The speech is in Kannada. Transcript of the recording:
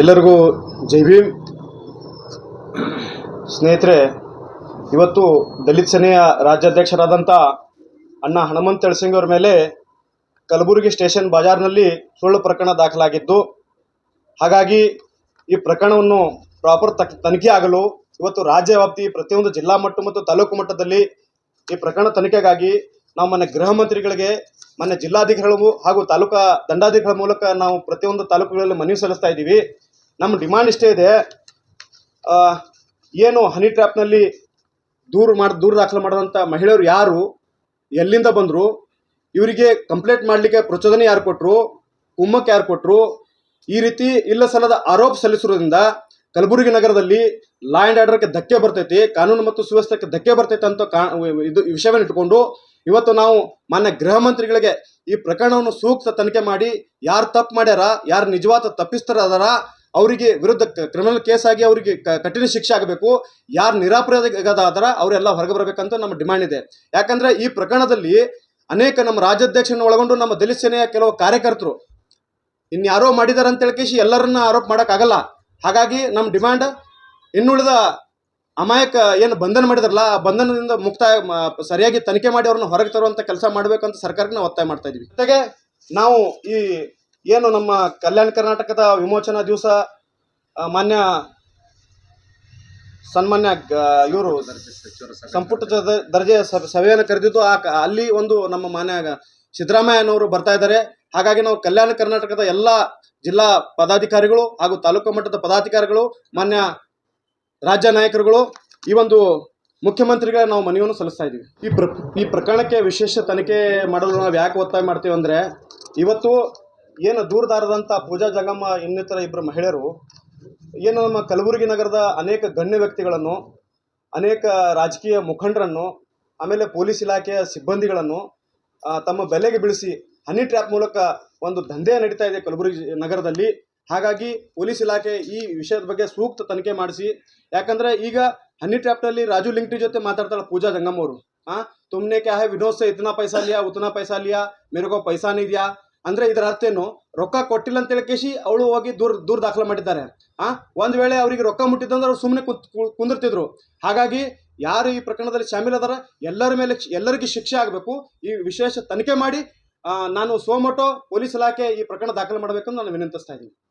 ಎಲ್ಲರಿಗೂ ಜೈ ಭೀಮ್. ಸ್ನೇಹಿತರೆ, ಇವತ್ತು ದಲಿತ ಸೇನೆಯ ರಾಜ್ಯಾಧ್ಯಕ್ಷರಾದಂಥ ಅಣ್ಣ ಹನುಮಂತ ತಳಸಿಂಗ್ ಅವರ ಮೇಲೆ ಕಲಬುರಗಿ ಸ್ಟೇಷನ್ ಬಜಾರ್ನಲ್ಲಿ ಸುಳ್ಳು ಪ್ರಕರಣ ದಾಖಲಾಗಿದ್ದು, ಹಾಗಾಗಿ ಈ ಪ್ರಕರಣವನ್ನು ಪ್ರಾಪರ್ ತನಿಖೆ ಆಗಲು ಇವತ್ತು ರಾಜ್ಯ ವ್ಯಾಪ್ತಿ ಪ್ರತಿಯೊಂದು ಜಿಲ್ಲಾ ಮಟ್ಟ ಮತ್ತು ತಾಲೂಕು ಮಟ್ಟದಲ್ಲಿ ಈ ಪ್ರಕರಣ ತನಿಖೆಗಾಗಿ ನಾವು ಮೊನ್ನೆ ಗೃಹ ಮಂತ್ರಿಗಳಿಗೆ ಮೊನ್ನೆ ಜಿಲ್ಲಾಧಿಕಾರಿಗಳು ಹಾಗೂ ತಾಲೂಕಾ ದಂಡಾಧಿಕಾರಿಗಳ ಮೂಲಕ ನಾವು ಪ್ರತಿಯೊಂದು ತಾಲೂಕುಗಳಲ್ಲಿ ಮನವಿ ಸಲ್ಲಿಸ್ತಾ ಇದ್ದೀವಿ. ನಮ್ಮ ಡಿಮಾಂಡ್ ಇಷ್ಟೇ ಇದೆ. ಏನು ಹನಿ ಟ್ರ್ಯಾಪ್ನಲ್ಲಿ ದೂರು ಮಾಡಿ, ದೂರು ದಾಖಲು ಮಾಡಿದಂಥ ಮಹಿಳೆಯರು ಯಾರು? ಎಲ್ಲಿಂದ ಬಂದರು? ಇವರಿಗೆ ಕಂಪ್ಲೇಂಟ್ ಮಾಡಲಿಕ್ಕೆ ಪ್ರಚೋದನೆ ಯಾರು ಕೊಟ್ಟರು ಕುಮ್ಮಕ್ಕೆ ಯಾರು ಕೊಟ್ಟರು ಈ ರೀತಿ ಇಲ್ಲ ಸಲ್ಲದ ಆರೋಪ ಸಲ್ಲಿಸಿರೋದ್ರಿಂದ ಕಲಬುರಗಿ ನಗರದಲ್ಲಿ ಲಾ ಆ್ಯಂಡ್ ಆರ್ಡರ್ಗೆ ಧಕ್ಕೆ ಬರ್ತೈತಿ, ಕಾನೂನು ಮತ್ತು ಸುವ್ಯವಸ್ಥೆಗೆ ಧಕ್ಕೆ ಬರ್ತೈತೆ ಅಂತ ಕಾ, ಇದು ವಿಷಯವನ್ನು ಇಟ್ಕೊಂಡು ಇವತ್ತು ನಾವು ಮಾನ್ಯ ಗೃಹ ಮಂತ್ರಿಗಳಿಗೆ ಈ ಪ್ರಕರಣವನ್ನು ಸೂಕ್ತ ತನಿಖೆ ಮಾಡಿ ಯಾರು ತಪ್ಪು ಮಾಡ್ಯಾರ, ಯಾರು ನಿಜವಾದ ತಪ್ಪಿಸ್ತಾರ ಅದಾರ ಅವರಿಗೆ ವಿರುದ್ಧ ಕ್ರಿಮಿನಲ್ ಕೇಸ್ ಆಗಿ ಅವರಿಗೆ ಕಠಿಣ ಶಿಕ್ಷೆ ಆಗಬೇಕು. ಯಾರು ನಿರಾಪರಾಧಿಗದ ಅದರ ಅವರೆಲ್ಲ ಹೊರಗೆ ಬರಬೇಕಂತ ನಮ್ಮ ಡಿಮ್ಯಾಂಡ್ ಇದೆ. ಯಾಕಂದ್ರೆ ಈ ಪ್ರಕರಣದಲ್ಲಿ ಅನೇಕ ನಮ್ಮ ರಾಜ್ಯಾಧ್ಯಕ್ಷನ ಒಳಗೊಂಡು ನಮ್ಮ ದಲಿತ ಸೇನೆಯ ಕೆಲವು ಕಾರ್ಯಕರ್ತರು ಇನ್ಯಾರೋ ಮಾಡಿದಾರೆ ಅಂತ ಹೇಳ್ಕೇಶಿ ಎಲ್ಲರನ್ನ ಆರೋಪ ಮಾಡೋಕ್ಕಾಗಲ್ಲ. ಹಾಗಾಗಿ ನಮ್ಮ ಡಿಮ್ಯಾಂಡ್ ಇನ್ನುಳಿದ ಅಮಾಯಕ ಏನು ಬಂಧನ ಮಾಡಿದ್ರಲ್ಲ, ಆ ಬಂಧನದಿಂದ ಮುಕ್ತಾಯ ಸರಿಯಾಗಿ ತನಿಖೆ ಮಾಡಿ ಅವ್ರನ್ನ ಹೊರಗೆ ತರುವಂತ ಕೆಲಸ ಮಾಡಬೇಕಂತ ಸರ್ಕಾರಕ್ಕೆ ನಾವು ಒತ್ತಾಯ ಮಾಡ್ತಾ ಇದ್ದೀವಿ ಜೊತೆಗೆ ನಾವು ಈ ಏನು ನಮ್ಮ ಕಲ್ಯಾಣ ಕರ್ನಾಟಕದ ವಿಮೋಚನಾ ದಿವಸ ಮಾನ್ಯ ಸನ್ಮಾನ್ಯ ಇವರು ಸಂಪುಟ ದರ್ಜೆಯ ಸಭ- ಸಭೆಯನ್ನು ಕರೆದಿದ್ದು, ಆ ಅಲ್ಲಿ ಒಂದು ನಮ್ಮ ಮಾನ್ಯ ಸಿದ್ದರಾಮಯ್ಯನವರು ಬರ್ತಾ ಇದ್ದಾರೆ. ಹಾಗಾಗಿ ನಾವು ಕಲ್ಯಾಣ ಕರ್ನಾಟಕದ ಎಲ್ಲ ಜಿಲ್ಲಾ ಪದಾಧಿಕಾರಿಗಳು ಹಾಗೂ ತಾಲೂಕು ಮಟ್ಟದ ಪದಾಧಿಕಾರಿಗಳು, ಮಾನ್ಯ ರಾಜ್ಯ ನಾಯಕರುಗಳು, ಈ ಒಂದು ಮುಖ್ಯಮಂತ್ರಿಗಳ ನಾವು ಮನವಿಯನ್ನು ಸಲ್ಲಿಸ್ತಾ ಇದ್ದೀವಿ. ಈ ಪ್ರ, ಈ ಪ್ರಕರಣಕ್ಕೆ ವಿಶೇಷ ತನಿಖೆ ಮಾಡಲು ನಾವು ಯಾಕೆ ಒತ್ತಾಯ ಮಾಡ್ತೀವಿ ಅಂದರೆ, ಇವತ್ತು ಏನು ದೂರದಾರದಂಥ ಪೂಜಾ ಜಗಮ್ಮ ಇನ್ನಿತರ ಇಬ್ಬರು ಮಹಿಳೆಯರು, ಏನು ನಮ್ಮ ಕಲಬುರಗಿ ನಗರದ ಅನೇಕ ಗಣ್ಯ ವ್ಯಕ್ತಿಗಳನ್ನು, ಅನೇಕ ರಾಜಕೀಯ ಮುಖಂಡರನ್ನು, ಆಮೇಲೆ ಪೊಲೀಸ್ ಇಲಾಖೆಯ ಸಿಬ್ಬಂದಿಗಳನ್ನು ತಮ್ಮ ಬೆಲೆಗೆ ಬೀಳಿಸಿ ಹನಿ ಟ್ರ್ಯಾಪ್ ಮೂಲಕ ಒಂದು ದಂಧೆ ನಡೀತಾ ಇದೆ ಕಲಬುರಗಿ ನಗರದಲ್ಲಿ. ಹಾಗಾಗಿ ಪೊಲೀಸ್ ಇಲಾಖೆ ಈ ವಿಷಯದ ಬಗ್ಗೆ ಸೂಕ್ತ ತನಿಖೆ ಮಾಡಿಸಿ. ಯಾಕಂದ್ರೆ ಈಗ ಹನಿ ಟ್ರ್ಯಾಪ್ನಲ್ಲಿ ರಾಜು ಲಿಂಕ್ಟಿ ಜೊತೆ ಮಾತಾಡ್ತಾಳೆ ಪೂಜಾ ಜಂಗಮ್ ಅವರು ಹಾಂ ತುಮ್ನೆ ಕ್ಯಾ ಹೇ ವಿನೋದ್ ಸೆ ಇತನಾ ಪೈಸಾ ಲಿಯಾ, ಉತನಾ ಪೈಸಾ ಲಿಯಾ ಮೇರೆಗೋ ಪೈಸಾ ನೀ ದಿಯಾ. ಅಂದ್ರೆ ಇದರ ಅರ್ಥ ಏನು? ರೊಕ್ಕ ಕೊಟ್ಟಿಲ್ಲ ಅಂತ ಕೇಸಿ ಅವಳು ಹೋಗಿ ದೂರ ದೂರ ದಾಖಲೆ ಮಾಡಿದ್ದಾರೆ. ಆ? ಒಂದ್ ವೇಳೆ ಅವರಿಗೆ ರೊಕ್ಕ ಮುಟ್ಟಿದ್ದಂದ್ರೆ ಅವ್ರು ಸುಮ್ಮನೆ ಕುಂದಿರ್ತಿದ್ರು. ಹಾಗಾಗಿ ಯಾರು ಈ ಪ್ರಕರಣದಲ್ಲಿ ಶಾಮೀಲ್ ಅದಾರ? ಎಲ್ಲರ ಮೇಲೆ ಎಲ್ಲರಿಗೂ ಶಿಕ್ಷೆ ಆಗಬೇಕು. ಈ ವಿಶೇಷ ತನಿಖೆ ಮಾಡಿ ನಾನು ಸೋಮೋಟೋ ಪೊಲೀಸ್ ಇಲಾಖೆ ಈ ಪ್ರಕರಣ ದಾಖಲು ಮಾಡಬೇಕಂತ ನಾನು ವಿನಂತಿಸ್ತಾ ಇದ್ದೀನಿ.